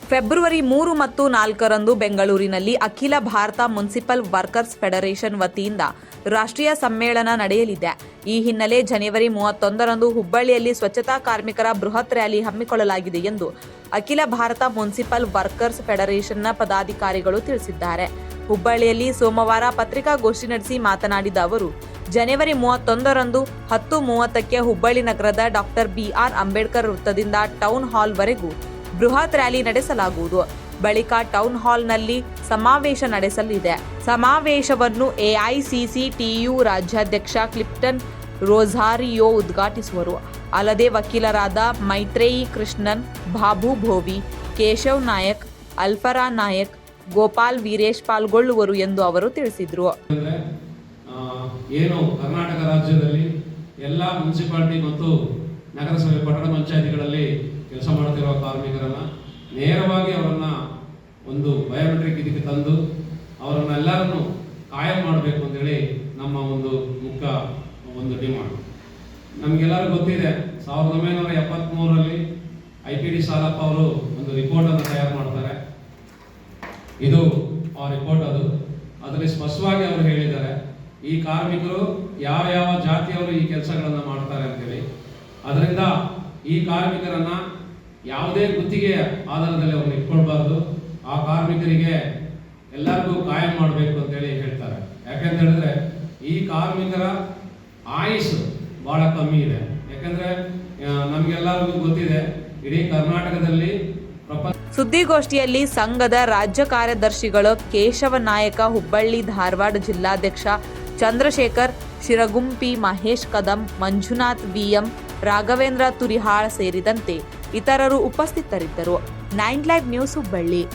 February ಮೂರು ಮತ್ತು ನಾಲ್ಕರಂದು ಬೆಂಗಳೂರಿನಲ್ಲಿ ಅಖಿಲ ಭಾರತ ಮುನ್ಸಿಪಲ್ ವರ್ಕರ್ಸ್ ಫೆಡರೇಷನ್ ವತಿಯಿಂದ ರಾಷ್ಟ್ರೀಯ ಸಮ್ಮೇಳನ ನಡೆಯಲಿದೆ. ಈ ಹಿನ್ನೆಲೆ ಜನವರಿ ಮೂವತ್ತೊಂದರಂದು ಹುಬ್ಬಳ್ಳಿಯಲ್ಲಿ ಸ್ವಚ್ಛತಾ ಕಾರ್ಮಿಕರ ಬೃಹತ್ ರ್ಯಾಲಿ ಹಮ್ಮಿಕೊಳ್ಳಲಾಗಿದೆ ಎಂದು ಅಖಿಲ ಭಾರತ ಮುನ್ಸಿಪಲ್ ವರ್ಕರ್ಸ್ ಫೆಡರೇಷನ್ನ ಪದಾಧಿಕಾರಿಗಳು ತಿಳಿಸಿದ್ದಾರೆ. ಹುಬ್ಬಳ್ಳಿಯಲ್ಲಿ ಸೋಮವಾರ ಪತ್ರಿಕಾಗೋಷ್ಠಿ ನಡೆಸಿ ಮಾತನಾಡಿದ ಅವರು, ಜನವರಿ ಮೂವತ್ತೊಂದರಂದು ಹತ್ತು ಮೂವತ್ತಕ್ಕೆ ಹುಬ್ಬಳ್ಳಿ ನಗರದ ಡಾಕ್ಟರ್ ಬಿಆರ್ ಅಂಬೇಡ್ಕರ್ ವೃತ್ತದಿಂದ ಟೌನ್ ಹಾಲ್ವರೆಗೂ ಬೃಹತ್ ರ್ಯಾಲಿ ನಡೆಸಲಾಗುವುದು. ಬಳಿಕ ಟೌನ್ ಹಾಲ್ನಲ್ಲಿ ಸಮಾವೇಶ ನಡೆಸಲಿದೆ. ಸಮಾವೇಶವನ್ನು ಎಐಸಿಸಿ ಟಿಯು ರಾಜ್ಯಾಧ್ಯಕ್ಷ ಕ್ಲಿಪ್ಟನ್ ರೋಝಾರಿಯೋ ಉದ್ಘಾಟಿಸುವರು. ಅಲ್ಲದೆ ವಕೀಲರಾದ ಮೈತ್ರೇಯಿ ಕೃಷ್ಣನ್, ಬಾಬು ಭೋವಿ, ಕೇಶವ್ ನಾಯಕ್, ಅಲ್ಫರಾ ನಾಯಕ್, ಗೋಪಾಲ್ ವೀರೇಶ್ ಪಾಲ್ಗೊಳ್ಳುವರು ಎಂದು ಅವರು ತಿಳಿಸಿದರು. ಏನು ಕರ್ನಾಟಕ ರಾಜ್ಯದಲ್ಲಿ ಎಲ್ಲ ಮುನ್ಸಿಪಾಲಿಟಿ ಮತ್ತು ನಗರಸಭೆ ಪಟ್ಟಣ ಪಂಚಾಯತಿಗಳಲ್ಲಿ ಕೆಲಸ ಮಾಡುತ್ತಿರುವ ಕಾರ್ಮಿಕರನ್ನು ನೇರವಾಗಿ ಅವರನ್ನು ಒಂದು ಬಯೋಮೆಟ್ರಿಕ್ ಇದಕ್ಕೆ ತಂದು ಅವರನ್ನೆಲ್ಲರನ್ನು ಕಾಯಂ ಮಾಡಬೇಕು ಅಂತೇಳಿ ನಮ್ಮ ಒಂದು ಮುಖ್ಯ ಒಂದು ಡಿಮಾಂಡ್ ನಮಗೆಲ್ಲರೂ ಗೊತ್ತಿದೆ, ಸಾವಿರದ ಒಂಬೈನೂರ ಎಪ್ಪತ್ತ್ಮೂರರಲ್ಲಿ ಐ ಪಿ ಡಿ ಸಾಲಪ್ಪ ಅವರು ಒಂದು ರಿಪೋರ್ಟನ್ನು ತಯಾರು ಮಾಡ್ತಾರೆ. ಇದು ಆ ರಿಪೋರ್ಟ್ ಅದು. ಅದರಲ್ಲಿ ಸ್ಪಷ್ಟವಾಗಿ ಅವರು ಹೇಳಿದ್ದಾರೆ, ಈ ಕಾರ್ಮಿಕರು ಯಾವ ಯಾವ ಜಾತಿಯವರು ಈ ಕೆಲಸಗಳನ್ನು ಮಾಡ್ತಾರೆ ಅಂತೇಳಿ. ಅದರಿಂದ ಈ ಕಾರ್ಮಿಕರನ್ನ ಯಾವುದೇ ಗುತ್ತಿಗೆ ಆಧಾರದಲ್ಲಿ ಅವ್ರನ್ನ ಇಟ್ಕೊಳ್ಬಾರ್ದು. ಆ ಕಾರ್ಮಿಕರಿಗೆ ಎಲ್ಲರಿಗೂ ಕಾಯಂ ಮಾಡಬೇಕು ಅಂತೇಳಿ ಹೇಳ್ತಾರೆ. ಯಾಕಂತ ಹೇಳಿದ್ರೆ ಈ ಕಾರ್ಮಿಕರ ಆಯುಷ್ ಬಹಳ ಕಮ್ಮಿ ಇದೆ. ಯಾಕಂದ್ರೆ ನಮ್ಗೆಲ್ಲರಿಗೂ ಗೊತ್ತಿದೆ, ಇಡೀ ಕರ್ನಾಟಕದಲ್ಲಿ ಸುದ್ದಿಗೋಷ್ಠಿಯಲ್ಲಿ ಸಂಘದ ರಾಜ್ಯ ಕಾರ್ಯದರ್ಶಿಗಳು ಕೇಶವ ನಾಯಕ, ಹುಬ್ಬಳ್ಳಿ, ಧಾರವಾಡ ಜಿಲ್ಲಾಧ್ಯಕ್ಷ ಚಂದ್ರಶೇಖರ್, ಶಿರಗುಂಪಿ ಮಹೇಶ್ ಕದಂ, ಮಂಜುನಾಥ್ ವಿಎಂ ರಾಘವೇಂದ್ರ ತುರಿಹಾಳ್ ಸೇರಿದಂತೆ ಇತರರು ಉಪಸ್ಥಿತರಿದ್ದರು. Nine live news Hubballi